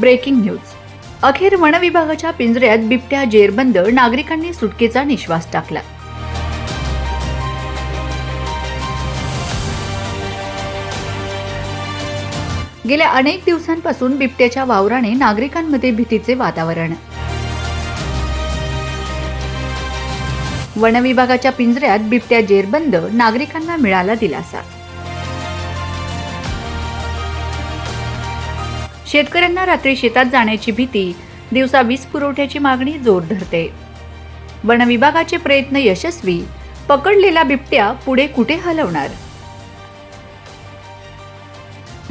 Breaking news. अखेर one विभागाच्या पिंजऱ्यात बिबट्या जेरबंद नागरिकांनी सुटकेचा निश्वास टाकला. गेल्या अनेक दिवसांपासून बिबट्याच्या वावराने नागरिकांमध्ये भीतीचे वातावरण. वन विभागाच्या पिंजऱ्यात बिबट्या जेरबंद नागरिकांना मिळाला दिलासा. शेतकऱ्यांना रात्री शेतात जाण्याची भीती दिवसा वीज पुरवठ्याची मागणी जोर धरते. वन विभागाचे प्रयत्न यशस्वी पकडलेला बिबट्या पुढे कुठे हलवणार?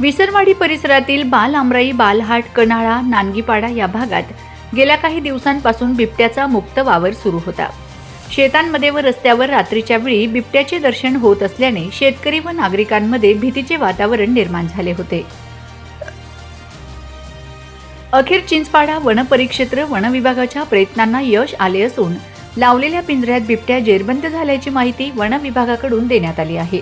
विसरवाडी परिसरातील बाल आमराई बालहाट कनाळा नानगीपाडा या भागात गेल्या काही दिवसांपासून बिबट्याचा मुक्त वावर सुरू होता. शेतांमध्ये व रस्त्यावर रात्रीच्या वेळी बिबट्याचे दर्शन होत असल्याने शेतकरी व नागरिकांमध्ये भीतीचे वातावरण निर्माण झाले होते. अखेर चिंचपाडा वन परिक्षेत्र प्रयत्नांना यश आले असून लावलेल्या पिंजऱ्यात बिबट्या जेरबंद झाल्याची माहिती वनविभागाकडून देण्यात आली आहे.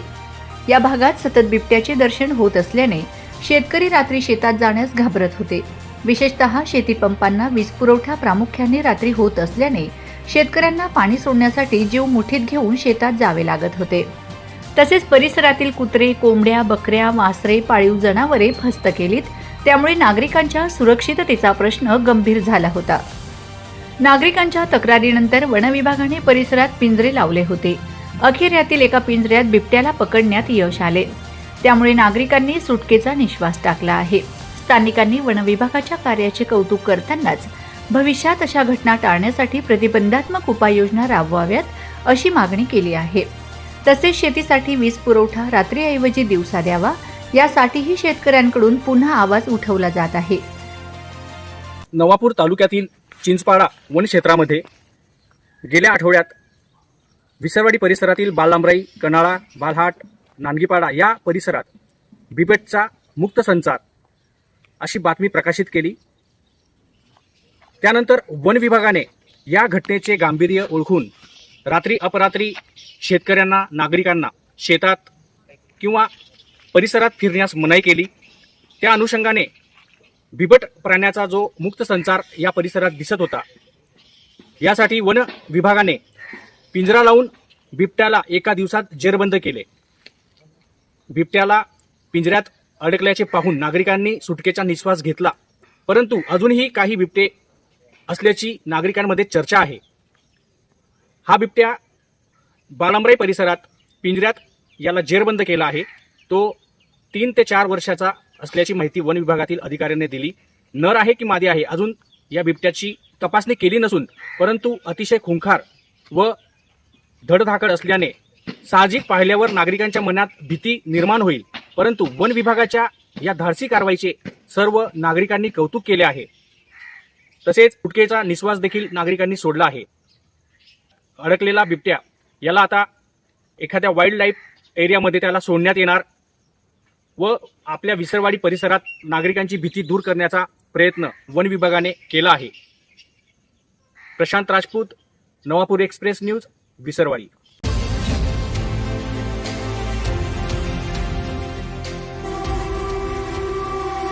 या भागात सतत बिबट्याचे दर्शन होत असल्याने शेतकरी रात्री शेतात जाण्यास घाबरत होते. विशेषतः शेती पंपांना वीज पुरवठा प्रामुख्याने रात्री होत असल्याने शेतकऱ्यांना पाणी सोडण्यासाठी जीव मुठीत घेऊन शेतात जावे लागत होते. तसेच परिसरातील कुत्रे कोंबड्या बकऱ्या वासरे पाळीव जनावरे फस्त केलीत. त्यामुळे नागरिकांच्या सुरक्षिततेचा प्रश्न गंभीर झाला होता. नागरिकांच्या तक्रारीनंतर वनविभागाने परिसरात पिंजरे लावले होते. अखेर यातील एका पिंजऱ्यात बिबट्याला पकडण्यात यश आले. त्यामुळे नागरिकांनी सुटकेचा निश्वास टाकला आहे. स्थानिकांनी वनविभागाच्या कार्याचे कौतुक करतानाच भविष्यात अशा घटना टाळण्यासाठी प्रतिबंधात्मक उपाययोजना राबवाव्यात अशी मागणी केली आहे. तसेच शेतीसाठी वीज पुरवठा रात्रीऐवजी दिवसा द्यावा यासाठीही शेतकऱ्यांकडून पुन्हा आवाज उठवला जात आहे. नवापूर तालुक्यातील चिंचपाडा वन क्षेत्रामध्ये गेल्या आठवड्यात विसरवाडी परिसरातील बालांबराई कनाळा बालहाट नानगीपाडा या परिसरात बिबटचा मुक्त संचार अशी बातमी प्रकाशित केली. त्यानंतर वन विभागाने या घटनेचे गांभीर्य ओळखून रात्री अपरात्री शेतकऱ्यांना नागरिकांना शेतात किंवा परिसरात फिरण्यास मनाई केली. त्या अनुषंगाने बिबट प्राण्याचा जो मुक्त संचार या परिसरात दिसत होता. यासाठी वन विभागाने पिंजरा लावून बिबट्याला एका दिवसात जेरबंद केले. बिबट्याला पिंजऱ्यात अडकल्याचे पाहून नागरिकांनी सुटकेचा निश्वास घेतला. परंतु अजूनही काही बिबटे असल्याची नागरिकांमध्ये चर्चा आहे. हा बिबट्या बालांबराई परिसरात पिंजऱ्यात याला जेरबंद केला आहे. तो तीन ते चार वर्षाचा असल्याची माहिती वन विभागातील अधिकाऱ्यांनी दिली. नर आहे की मादी आहे अजून या बिबट्याची तपासणी केली नसून परंतु अतिशय खुंखार व धडधाकड असल्याने साहजिक पाहिल्यावर नागरिकांच्या मनात भीती निर्माण होईल. परंतु वन विभागाच्या या धाडसी कारवाईचे सर्व नागरिकांनी कौतुक केले आहे. तसेच सुटकेचा निश्वास देखील नागरिकांनी सोडला आहे. अडकलेला बिबट्या याला आता एखाद्या वाईल्ड लाईफ एरियामध्ये त्याला सोडण्यात येणार व आपल्या विसरवाडी परिसरात नागरिकांची भीती दूर करण्याचा प्रयत्न वन विभागाने केला आहे. Prashant Rajput Navapur express news Visarwadi.